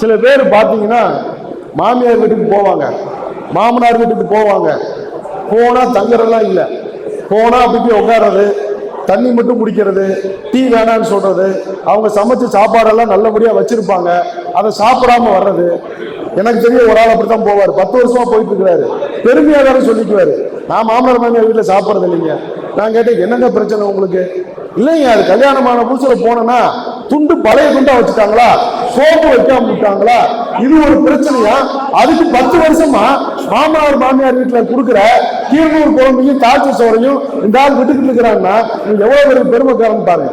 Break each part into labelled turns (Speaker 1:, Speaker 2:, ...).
Speaker 1: சில பேர் பார்த்தீங்கன்னா மாமியார் வீட்டுக்கு போவாங்க மாமனார் வீட்டுக்கு போவாங்க. போனால் தங்குறதெல்லாம் இல்லை. போனால் அப்படி போய் உட்கார்றது தண்ணி மட்டும் குடிக்கிறது டீ வேணான்னு சொல்கிறது அவங்க சமைச்ச சாப்பாடெல்லாம் நல்லபடியாக வச்சுருப்பாங்க. அதை சாப்பிடாம வர்றது எனக்கு தெரிய ஒரு ஆள் அப்படித்தான் போவார். பத்து வருஷமாக போயிட்டு இருக்கிறாரு. பெருமையாக தானே சொல்லிக்குவார். நான் மாமனார் மாமியார் வீட்டில் சாப்பிட்றது இல்லைங்க. நான் கேட்டேன் என்னங்க பிரச்சனை உங்களுக்கு? இல்லைங்க அது கல்யாணமான புதுசுல போனேன்னா துண்டு பழைய துண்டா வச்சுட்டாங்களா? சோப்பு வைக்காம விட்டாங்களா? இது ஒரு பிரச்சனையா? அதுக்கு பத்து வருஷமா மாமனார் மாமியார் வீட்டுல கொடுக்குற கீழ்நூறு குழம்பையும் காய்ச்சல் சோறையும் இந்த ஆள் விட்டுக்கிட்டு இருக்கிறாங்கன்னா நீங்க எவ்வளவு பெரிய பெருமைக்காரன் பாருங்க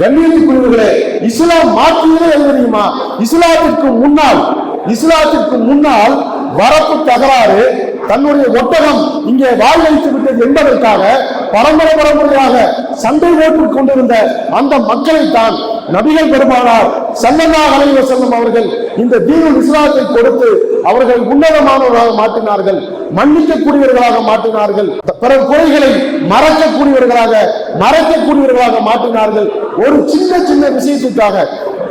Speaker 1: கண்ணியத்துக்குரியவர்களே இஸ்லாம் மாற்றியதே எது தெரியுமா? இஸ்லாத்திற்கு முன்னால் இஸ்லாத்திற்கு முன்னால் வரப்பு தகராறு தன்னுடைய ஒட்டகம் இங்கே வாய் வைத்து விட்டது என்பதற்காக பரம்பரை பரம்பரையாக சண்டை போட்டுக் கொண்டிருந்த அந்த மக்களை தான் நபிகள் பெருமானார் சல்லல்லாஹு அலைஹி செல்லும் அவர்கள் இந்த தீனுல் இஸ்லாத்தை கொடுத்து அவர்கள் உன்னதமானவர்களாக மாற்றினார்கள் மன்னிக்கக்கூடியவர்களாக மாற்றினார்கள் பிற குறைகளை மறக்கக்கூடியவர்களாக மறைக்கக்கூடியவர்களாக மாற்றினார்கள். ஒரு சின்ன சின்ன விஷயத்துக்காக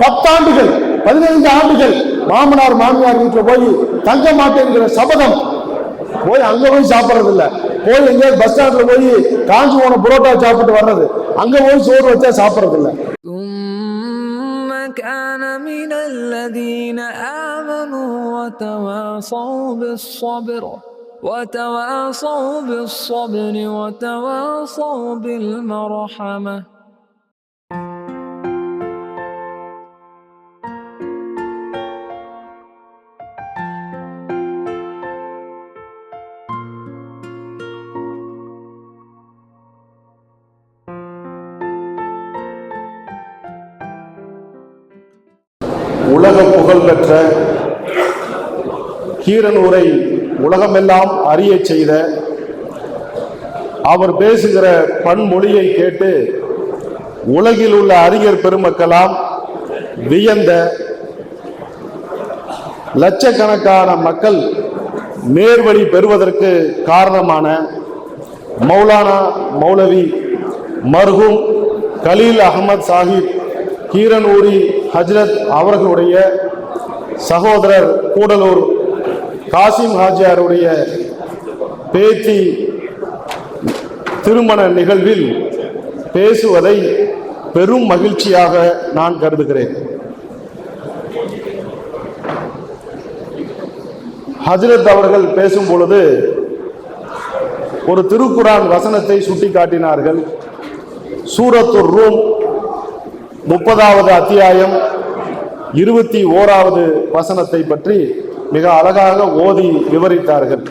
Speaker 1: பத்தாண்டுகள் பதினைந்து ஆண்டுகள் மாமனார் மாமியார் வீட்டில் போய் தங்க மாட்டேங்கிற சபதம் போய் அங்க போய் சாப்பிடுறது இல்ல போய் எங்கேயாவது பஸ் ஸ்டாண்ட்ல போய் காஞ்சி போன புரோட்டா சாப்பிட்டு வர்றது அங்க போய் சோறு வச்சா சாப்பிடுறது இல்ல
Speaker 2: ثم كان من الذين آمنوا وتواصوا بالصبر وتواصوا بالصبر وتواصوا بالمرحمة
Speaker 1: உலக புகழ்பெற்ற கீரனூரை உலகமெல்லாம் அறியச் செய்த அவர் பேசுகிற பன்மொழியை கேட்டு உலகில் உள்ள அறிஞர் பெருமக்களாம் வியந்த லட்சக்கணக்கான மக்கள் நேர்வழி பெறுவதற்கு காரணமான மௌலானா மௌலவி மர்ஹூம் கலீல் அகமது சாஹிப் கீரனூரி ஹஜ்ரத் அவர்களுடைய சகோதரர் கூடலூர் காசிம் ஹாஜியாருடைய பேத்தி திருமண நிகழ்வில் பேசுவதை பெரும் மகிழ்ச்சியாக நான் கருதுகிறேன். ஹஜ்ரத் அவர்கள் பேசும் பொழுது ஒரு திருக்குரான் வசனத்தை சுட்டிக்காட்டினார்கள். சூரத்துர் ரூம் முப்பதாவது அத்தியாயம் இருபத்தி ஓராவது வசனத்தை பற்றி மிக அழகாக ஓதி விவரித்தார்கள்.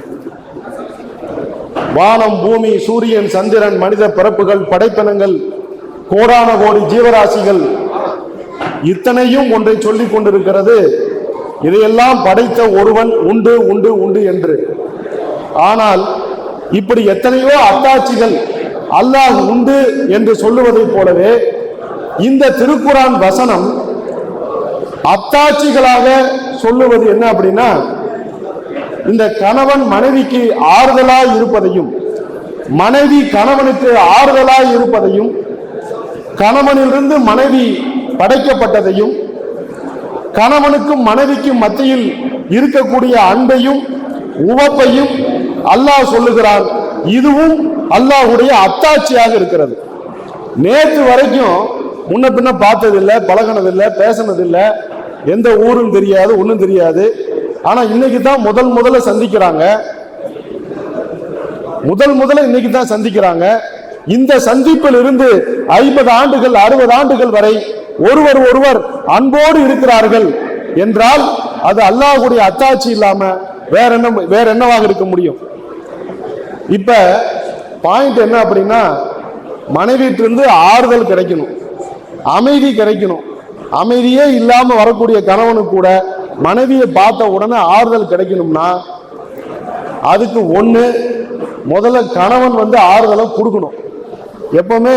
Speaker 1: வானம் பூமி சூரியன் சந்திரன் மனித பிறப்புகள் படைப்பினங்கள் கோடான கோடி ஜீவராசிகள் இத்தனையும் ஒன்றை சொல்லிக் கொண்டிருக்கிறது. இதையெல்லாம் படைத்த ஒருவன் உண்டு உண்டு உண்டு என்று. ஆனால் இப்படி எத்தனையோ அத்தாட்சிகள் அல்லாஹ் உண்டு என்று சொல்லுவதைப் போலவே இந்த திருக்குறான் வசனம் அத்தாட்சிகளாக சொல்லுவது என்ன அப்படின்னா இந்த கணவன் மனைவிக்கு ஆறுதலாய் இருப்பதையும் மனைவி கணவனுக்கு ஆறுதலாய் இருப்பதையும் கணவனிலிருந்து மனைவி படைக்கப்பட்டதையும் கணவனுக்கும் மனைவிக்கும் மத்தியில் இருக்கக்கூடிய அன்பையும் உவப்பையும் அல்லாஹ் சொல்லுகிறான். இதுவும் அல்லாஹ்வுடைய அத்தாட்சியாக இருக்கிறது. நேற்று வரைக்கும் முன்ன பின்ன பார்த்ததில்லை பழகினதில்லை பேசினதில்லை. எந்த ஊரும் தெரியாது ஒன்றும் தெரியாது. ஆனால் இன்னைக்கு தான் முதல் முதல்ல சந்திக்கிறாங்க. முதல் முதல்ல இன்னைக்கு தான் சந்திக்கிறாங்க. இந்த சந்திப்பில் இருந்து ஐம்பது ஆண்டுகள் அறுபது ஆண்டுகள் வரை ஒருவர் ஒருவர் அன்போடு இருக்கிறார்கள். என்றால் அது அல்லாஹுடைய அத்தாட்சி இல்லாம வேற என்ன வேற என்னவாக இருக்க முடியும்? இப்ப பாயிண்ட் என்ன அப்படின்னா மனைவிட்டிருந்து ஆறுதல் கிடைக்கணும். அமைதி கிடைக்கணும். அமைதியே இல்லாம வரக்கூடிய கணவனுக்கு கூட மனைவியை பார்த்த உடனே ஆறுதல் கிடைக்கணும்னா அதுக்கு ஒண்ணு முதல்ல கணவன் வந்து ஆறுதலை கொடுக்கணும். எப்பவுமே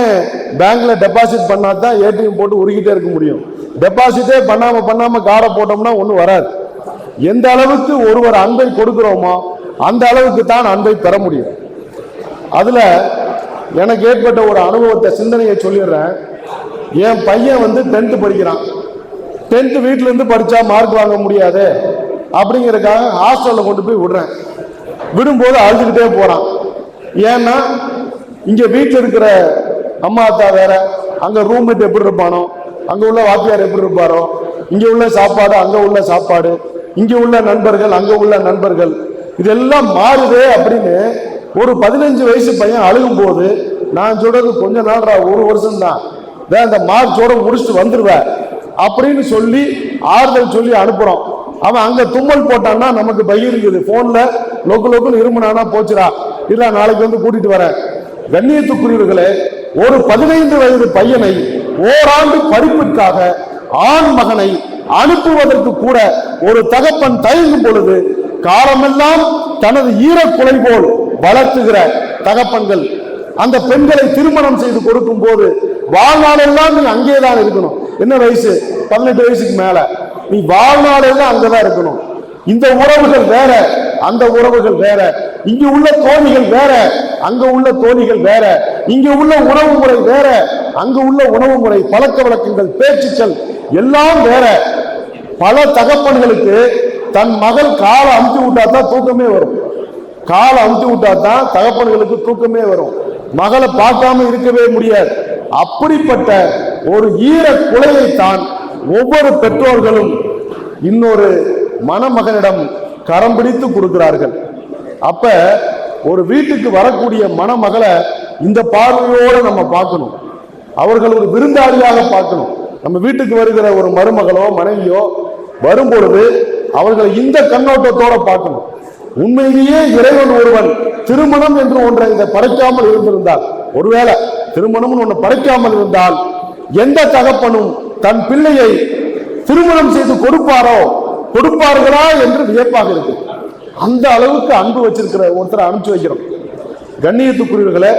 Speaker 1: பேங்க்ல டெபாசிட் பண்ணா தான் ஏடிஎம் போட்டு உருகிட்டே இருக்க முடியும். டெபாசிட்டே பண்ணாம பண்ணாம காரை போட்டோம்னா ஒன்றும் வராது. எந்த அளவுக்கு ஒருவர் அன்பை கொடுக்கிறோமோ அந்த அளவுக்கு தான் அன்பை பெற முடியும். அதுல எனக்கு ஏற்பட்ட ஒரு அனுபவத்தை சிந்தனையை சொல்லிடுறேன். என் பையன் வந்து டென்த்து படிக்கிறான். டென்த்து வீட்டிலேருந்து இருந்து படிச்சா மார்க் வாங்க முடியாது. அப்படிங்கிறதுக்காக ஹாஸ்டல்ல கொண்டு போய் விடுறேன். விடும்போது அழுதுகிட்டே போறான். ஏன்னா இங்க வீட்டில் இருக்கிற அம்மா அத்தா வேற அங்க ரூம்மேட் எப்படி இருப்பானோ அங்க உள்ள வாத்தியார் எப்படி இருப்பாரோ இங்க உள்ள சாப்பாடு அங்க உள்ள சாப்பாடு இங்க உள்ள நண்பர்கள் அங்க உள்ள நண்பர்கள் இதெல்லாம் மாறுதே அப்படின்னு ஒரு பதினஞ்சு வயசு பையன் அழுகும் போது நான் சொல்றது கொஞ்ச நாள்ரா ஒரு வருஷம் தான் இந்த மார்ச்சோட முடிச்சுட்டு வந்துடுவேன் அப்படின்னு சொல்லி ஆறுதல் சொல்லி அனுப்புறோம். அவன் அங்க தும்மல் போட்டான்னா நமக்கு பயிர் இருக்குது. போன்ல லோக்கு லோக்குன்னு இருமுனானா போச்சுடா. இல்ல நாளைக்கு வந்து கூட்டிட்டு வரேன். கண்ணியத்துக்குரியவர்களே ஒரு பதினைந்து வயது பையனை ஓராண்டு படிப்பிற்காக ஆண் மகனை அனுப்புவதற்கு கூட ஒரு தகப்பன் தயங்கும் பொழுது காலமெல்லாம் தனது ஈரக்குலை போல் வளர்த்துகிற தகப்பன்கள். அந்த பெண்களை திருமணம் செய்து கொடுக்கும் போது வாழ்நாளெல்லாம் நீ அங்கேதான் இருக்கணும். என்ன வயசு? பதினெட்டு வயசுக்கு மேல. நீ வாழ்நாளெல்லாம் அங்கதான் இருக்கணும். இந்த உறவுகள் வேற அந்த உறவுகள் வேற. இங்க உள்ள தோணிகள் வேற அங்க உள்ள தோணிகள் வேற. இங்க உள்ள உணவு முறை வேற அங்க உள்ள உணவு முறை பழக்க வழக்கங்கள் பேச்சுச்சல் எல்லாம் வேற. பல தகப்பன்களுக்கு தன் மகள் காலை அமுத்தி விட்டா தான் தூக்கமே வரும். காலை அமுத்தி விட்டா தான் தகப்பன்களுக்கு தூக்கமே வரும். மகளை பார்க்காம இருக்கவே முடியாது. அப்படிப்பட்ட ஒரு ஈர குலையைத்தான் ஒவ்வொரு பெற்றோர்களும் இன்னொரு மணமகனிடம் கரம் பிடித்து கொடுக்கிறார்கள். அப்ப ஒரு வீட்டுக்கு வரக்கூடிய மணமகளை இந்த பார்வையோடு நம்ம பார்க்கணும். அவர்கள் ஒரு விருந்தாளியாக பார்க்கணும். நம்ம வீட்டுக்கு வருகிற ஒரு மருமகளோ மனைவியோ வரும்பொழுது அவர்களை இந்த கண்ணோட்டத்தோட பார்க்கணும். உண்மையிலேயே இறைவன் ஒருவன் திருமணம் என்று ஒன்றை இதை படைக்காமல் இருந்திருந்தார் ஒருவேளை திருமணம்னு ஒன்று படைக்காமல் இருந்தால் எந்த தகப்பனும் தன் பிள்ளையை திருமணம் செய்து கொடுப்பாரோ கொடுப்பார்களா என்று வியப்பாக இருக்கு. அந்த அளவுக்கு அன்பு வச்சிருக்கிற ஒருத்தரை அனுப்பிச்சு வைக்கிறோம். கண்ணியத்துக்குரியவர்களை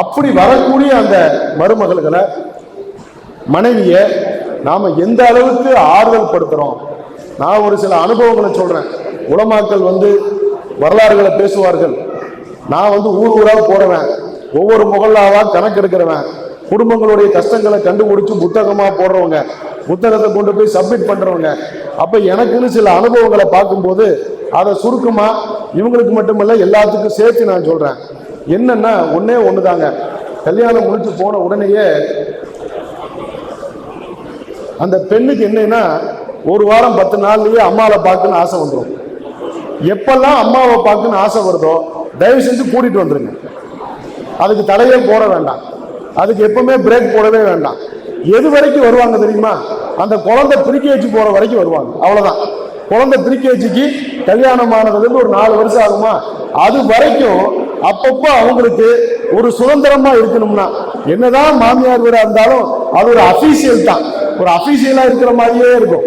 Speaker 1: அப்படி வரக்கூடிய அந்த மருமகள்களை மனைவியை நாம் எந்த அளவுக்கு ஆறுதல் படுத்துகிறோம் நான் ஒரு சில அனுபவங்களை சொல்கிறேன் உலமாக்கள் வந்து வரலாறுகளை பேசுவார்கள். நான் வந்து ஊர் ஊராக போடுவேன் ஒவ்வொரு முகல்லாவா கணக்கெடுக்கிறவன் குடும்பங்களுடைய கஷ்டங்களை கண்டுபிடிச்சு புத்தகமாக போடுறவங்க புத்தகத்தை கொண்டு போய் சப்மிட் பண்ணுறவங்க அப்போ எனக்குன்னு சில அனுபவங்களை பார்க்கும்போது அதை சுருக்கமாக இவங்களுக்கு மட்டுமல்ல எல்லாத்துக்கும் சேர்த்து நான் சொல்கிறேன் என்னென்னா ஒன்றே ஒன்று தாங்க கல்யாணம் முடிச்சு போன உடனேயே அந்த பெண்ணுக்கு என்னன்னா ஒரு வாரம் பத்து நாள்லயே அம்மாவை பார்க்கணும்னு ஆசை வந்துடும் எப்பெல்லாம் அம்மாவை பார்க்கணும்னு ஆசை வருதோ தயவு செஞ்சு கூட்டிட்டு வந்துருங்க. அதுக்கு தடையே போட வேண்டாம். அதுக்கு எப்பவுமே பிரேக் போடவே வேண்டாம். எது வரைக்கும் வருவாங்க தெரியுமா? அந்த குழந்தை ப்ரீகேஜி போற வரைக்கும் வருவாங்க. அவ்வளவுதான். குழந்தை ப்ரீகேஜிக்கு கல்யாணம் ஆனதுலேருந்து ஒரு நாலு வருஷம் ஆகுமா? அது வரைக்கும் அப்பப்போ அவங்களுக்கு ஒரு சுதந்திரமா இருக்கணும்னா என்னதான் மாமியார் வீடா இருந்தாலும் அது ஒரு அபிஷியல் தான். ஒரு அபிஷியலா இருக்கிற மாதிரியே இருக்கும்.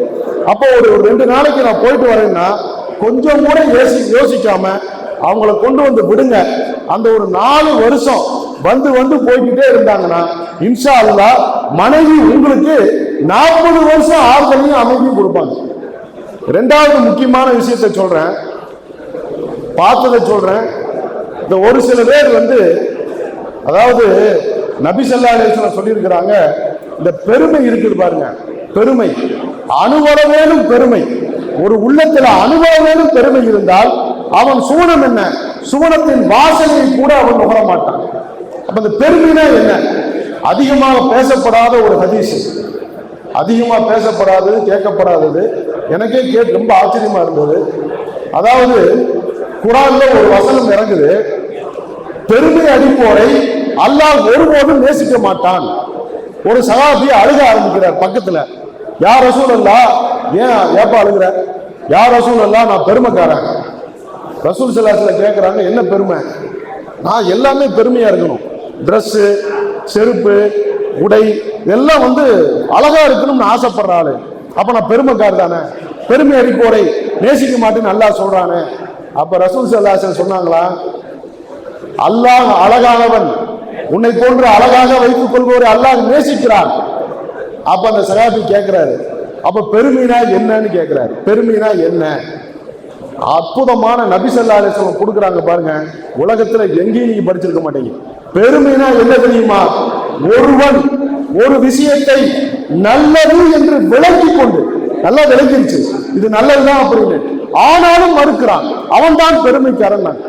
Speaker 1: அப்போ ஒரு ஒரு ரெண்டு நாளைக்கு நான் போயிட்டு வரேன்னா கொஞ்சம் கூட யோசி யோசிக்காம அவங்கள கொண்டு வந்து விடுங்க. அந்த ஒரு நாலு வருஷம் வந்து வந்து போய்கிட்டே இருந்தாங்கன்னா இன்ஷா அல்லா மனைவி உங்களுக்கு நாற்பது வருஷம் ஆறுதலையும் அமைதியும் கொடுப்பாங்க. ரெண்டாவது முக்கியமான விஷயத்தை சொல்றேன். பார்த்ததை சொல்றேன். இந்த ஒரு சில பேர் வந்து அதாவது நபி ஸல்லல்லாஹு அலைஹி சொல்லியிருக்கிறாங்க இந்த பெருமை இருக்குது பாருங்க. பெருமை. அணுவளவேனும் பெருமை. ஒரு உள்ளத்துல அணுவளவேனும் பெருமை இருந்தால் அவன் சுவனம் என்ன? சுவனத்தின் வாசனை கூட அவன் நுகர மாட்டான் அப்ப இந்த பெருமைனா என்ன? அதிகமாக பேசப்படாத ஒரு ஹதீஸ். அதிகமாக பேசப்படாதது கேட்கப்படாதது. எனக்கே கேட்டு ரொம்ப ஆச்சரியமா இருந்தது. அதாவது குரான்ல ஒரு வசனம் இறங்குது. பெருமை அடிப்போரை அல்லாஹ் ஒருபோதும் நேசிக்க மாட்டான். ஒரு சகாபி அழுக ஆரம்பிக்கிறார் பக்கத்துல. யார் ரசூல் அல்லா ஏன் ஏப்பா அழுகிற? யார் ரசூல் அல்லா நான் பெருமைக்காரன். ரசூல் சிலாசில கேட்குறாங்க என்ன பெருமை? நான் எல்லாமே பெருமையாக இருக்கணும். ட்ரெஸ்ஸு செருப்பு உடை இதெல்லாம் வந்து அழகாக இருக்கணும்னு ஆசைப்படுற அப்போ நான் பெருமைக்கார் தானே? பெருமை அடிப்போரை நேசிக்க மாட்டேன்னு நல்லா சொல்கிறானே அப்போ ரசூல் சல்லாசன் சொன்னாங்களா அல்லாஹ் அழகானவன். உன்னை போன்று அழகாக வைத்துக் கொள்வோரை அல்லாஹ் நேசிக்கிறான். அப்ப அந்த சகாபி கேட்கிறாரு அப்ப பெருமைனா என்னன்னு கேட்கிறாரு பெருமைனா என்ன? அற்புதமான நபிசல்லா அலிஸ்லம் கொடுக்குறாங்க பாருங்க. உலகத்துல எங்கேயும் நீங்க படிச்சிருக்க மாட்டீங்க. பெருமைனா என்ன தெரியுமா? ஒருவன் ஒரு விஷயத்தை நல்லது என்று விளங்கிக் கொண்டு. நல்லா விளங்கிருச்சு. இது நல்லதுதான் அப்படின்னு. ஆனாலும் மறுக்கிறான். அவன் தான். பெருமைக்காரன்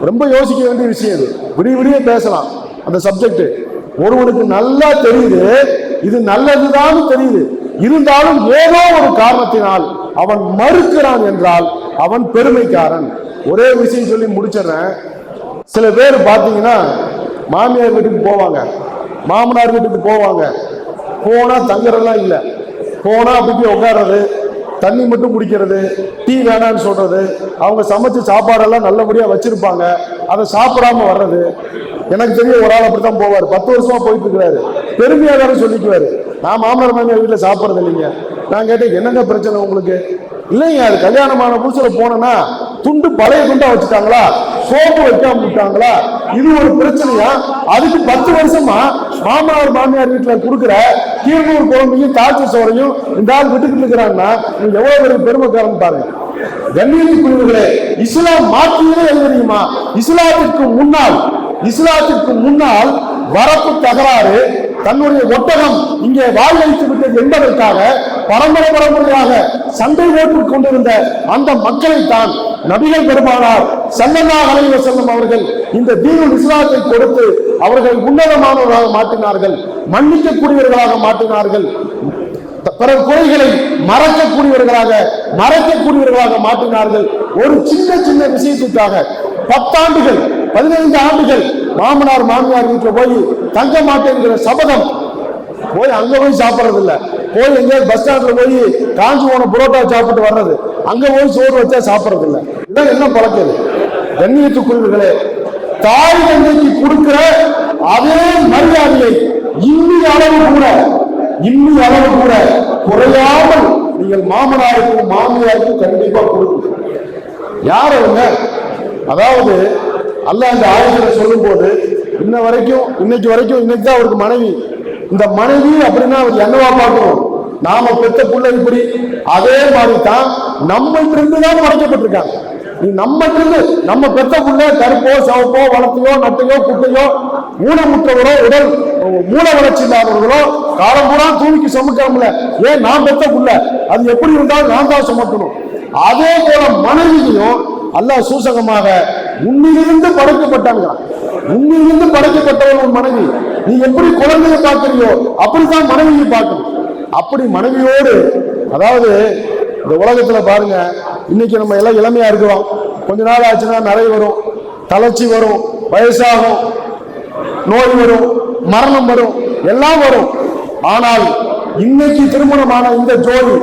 Speaker 1: ரொம்ப யோசிக்க வேண்டிய விஷயம் இது. விடிய விடிய பேசலாம். அந்த சப்ஜெக்ட் ஒருவனுக்கு நல்லா தெரியுது. இது நல்லதுதான் தெரியுது. இருந்தாலும் ஏதோ ஒரு காரணத்தினால் அவன் மறுக்கிறான் என்றால் அவன் பெருமைக்காரன். ஒரே விஷயம் சொல்லி முடிச்சிடுறேன். சில பேர் பார்த்தீங்கன்னா மாமியார் வீட்டுக்கு போவாங்க. மாமனார் வீட்டுக்கு போவாங்க. போனால் தங்குறதெல்லாம் இல்லை. போனால் அப்படி போய் தண்ணி மட்டும் குடிக்கிறது டீ வேணான்னு சொல்றது அவங்க சமைச்சு சாப்பாடெல்லாம் நல்லபடியாக வச்சிருப்பாங்க. அதை சாப்பிடாம வர்றது. எனக்கு தெரிய ஒரு ஆள் அப்படித்தான் போவார். பத்து வருஷமா போயிட்டு இருக்கிறாரு. பெருமையாக தானே சொல்லிக்குவாரு. நான் மாமனார் மாமியார் வீட்டில் சாப்பிட்றது இல்லைங்க. நான் கேட்டேன் என்னங்க பிரச்சனை உங்களுக்கு? இல்லைங்க அது கல்யாணமான புதுசில் போனேன்னா துண்டு பழைய துண்டா வச்சுட்டாங்களா? சோப்பு வைக்காம விட்டாங்களா? இது ஒரு பிரச்சனையா? அதுக்கு பத்து வருஷமா மாமனார் மாமியார் வீட்டுல கொடுக்குற கீழ்நூர் குழம்பையும் தாழ்ச்சி சோறையும் இந்த ஆள் விட்டுக்கிட்டு இருக்கிறாங்கன்னா நீங்க எவ்வளவு பெரிய பெருமைக்காரன் பாருங்க கண்ணியத்துக்குரியவர்களே இஸ்லாம் மாற்றியதே எது தெரியுமா? இஸ்லாத்திற்கு முன்னால் இஸ்லாத்திற்கு முன்னால் வரப்பு தகராறு தன்னுடைய ஒட்டகம் இங்கே வாழ் வைத்து விட்டது என்பதற்காக பரம்பரை பரம்பரையாக சண்டை போட்டுக் கொண்டிருந்த அந்த மக்களை தான் நபிகள் பெருமானார் சல்லல்லா அலைஹி செல்லும் அவர்கள் இந்த தீனுல் இஸ்லாத்தை கொடுத்து அவர்கள் உன்னதமானவர்களாக மாற்றினார்கள் மன்னிக்கக்கூடியவர்களாக மாற்றினார்கள் பிற குறைகளை மறக்கக்கூடியவர்களாக மறைக்கக்கூடியவர்களாக மாற்றினார்கள். ஒரு சின்ன சின்ன விஷயத்துக்காக பத்தாண்டுகள் பதினைந்து ஆண்டுகள் மாமனார் மாமியார் வீட்டில் போய் தங்க மாட்டேங்கிற சபதம் போய் அங்க போய் சாப்பிடுறது இல்ல போய் எங்கேயாவது பஸ் ஸ்டாண்ட்ல போய் காஞ்சி போன புரோட்டா சாப்பிட்டு வர்றது. அங்க போய் சோறு வச்சா சாப்பிடுறது இல்ல இதான் என்ன பழக்கம் கண்ணியத்துக்குரியவர்களே தாய் தந்தைக்கு கொடுக்கிற அதே மரியாதையை இன்னி அளவு கூட இன்னி அளவு கூட குறையாமல் நீங்கள் மாமனாருக்கும் மாமியாருக்கும் கண்டிப்பா கொடுக்கணும் யார் அவங்க? அதாவது அல்ல அந்த ஆயுதத்தை சொல்லும் போது இன்ன வரைக்கும் இன்னைக்கு வரைக்கும் இன்னைக்கு தான் அவருக்கு மனைவி. இந்த மனைவி அப்படின்னா அவர் என்னவா பார்க்கணும்? நாம பெத்த புள்ள இப்படி. அதே மாதிரி தான் நம்ம இருந்து தான் மறைக்கப்பட்டிருக்காங்க நீ நம்ம இருந்து நம்ம பெத்த புள்ள கருப்போ சவப்போ வளர்த்தையோ நட்டையோ குட்டையோ ஊனமுற்றவரோ உடல் மூல வளர்ச்சி இல்லாதவர்களோ காலம் பூரா தூவிக்கு சமைக்காமல. ஏன் நான் பெத்த புள்ள? அது எப்படி இருந்தாலும் நான் தான் சுமக்கணும். அதே போல மனைவியையும் அல்ல சூசகமாக உன்னிலிருந்து படைக்கப்பட்டாங்க உன்னிலிருந்து படைக்கப்பட்டவன் மனைவி. நீ எப்படி குழந்தைய பார்க்கறியோ அப்படித்தான் மனைவியை பார்க்கணும். அப்படி மனைவியோடு அதாவது இந்த உலகத்துல பாருங்க இன்னைக்கு நம்ம எல்லாம் இளமையா இருக்கிறோம். கொஞ்ச நாள் ஆச்சுன்னா நிறைய வரும் தளர்ச்சி வரும் வயசாகும் நோய் வரும் மரணம் வரும் எல்லாம் வரும். ஆனால் இன்னைக்கு திருமணமான இந்த ஜோடி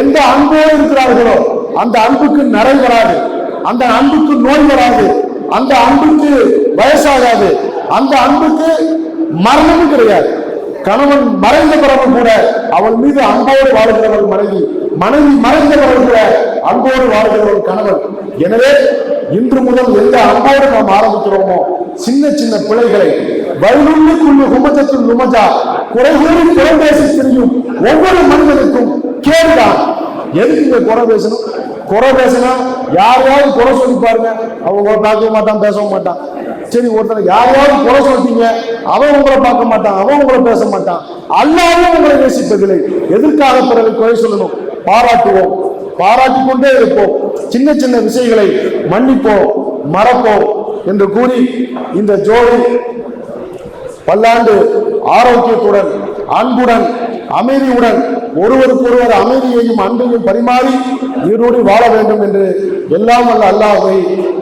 Speaker 1: எந்த அன்போடு இருக்கிறார்களோ அந்த அன்புக்கு நிறை வராது அந்த அன்புக்கு நோய் வராது அந்த அன்புக்கு வயசாகாது அந்த அன்புக்கு மரணமும் கிடையாது. கணவன் மறைந்த பிறகு கூட அவள் மீது அன்போடு வாழ்கிறவள் மனைவி மனைவி மறைந்த பிறகு கூட அன்போடு வாழ்கிறவள் கணவன். எனவே இன்று முதல் எந்த அன்போடு நாம் ஆரம்பிக்கிறோமோ சின்ன சின்ன பிழைகளை வயலுள்ளுக்குள்ளு குமஜத்தில் நுமஜா குறைகூறும் குறை பேசி தெரியும் ஒவ்வொரு மனிதனுக்கும் கேடுதான். எதுக்கு இங்க குறை பேசணும்? குறை பேசினா யாரையாவது குறை சொல்லி பாருங்க. அவங்க பார்க்க மாட்டான் பேசவும் மாட்டான். சரி ஒருத்தனை யாரையாவது குறை சொல்லிட்டீங்க அவன் உங்களை பார்க்க மாட்டான் அவன் உங்களை பேச மாட்டான். அல்லாவும் உங்களை நேசிப்பதில்லை. எதற்காக பிறகு குறை சொல்லணும்? பாராட்டுவோம். பாராட்டி கொண்டே இருப்போம். சின்ன சின்ன விஷயங்களை மன்னிப்போம் மறப்போம் என்று கூறி இந்த ஜோடி பல்லாண்டு ஆரோக்கியத்துடன் அன்புடன் அமைதியுடன் ஒருவருக்கொருவர் அமைதியையும் அன்பையும் பரிமாறி ஈரோடு வாழ வேண்டும் என்று எல்லாம் வல்ல அல்லாஹை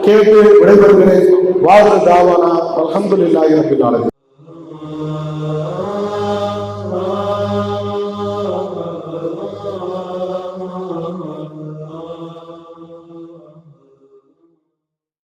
Speaker 1: கேட்டு விடைபெறுகிறேன். வாகர தாவானா அல்ஹம்துலில்லாஹி ரப்பில்